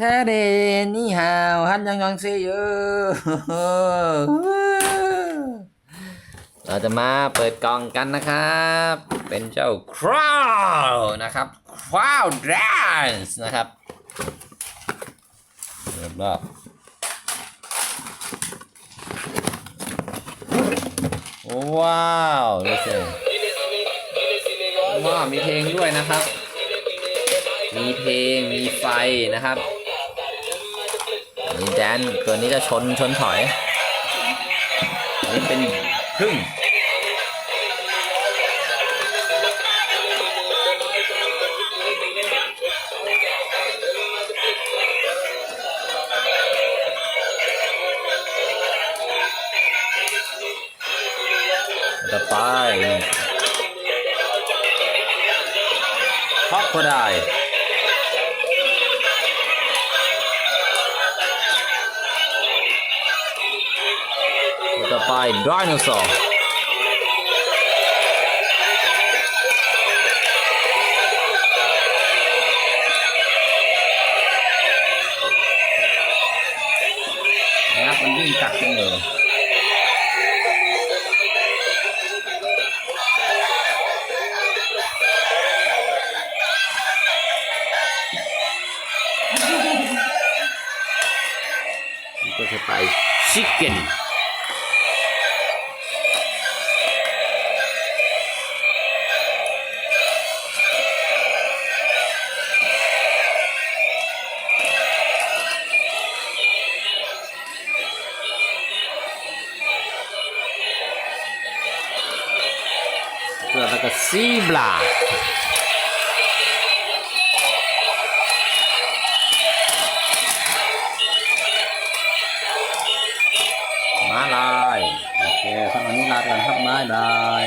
ทเดนี่ฮาวฮันยังยองเซเยอเราจะมาเปิดกล่องกันนะครับ เป็นเจ้าคราวนะครับคราวดนส์นะครับเริ่มรอบว้าวดูสิว้าวมีเพลงด้วยนะครับ มีเพลงมีไฟนะครับ นี่แดนตัวนี้จะชนชนถอยอันนี้เป็นพึ่งต่อไปฮอกโคได ต่อไปไดโนเสาร์นะครับมันวิ่งกัดกันเลยก็จะไปชิคเก้น แล้วก็ซีบลามาลายโอเคสำหรับวันนี้ลาไปก่อนครับบายบาย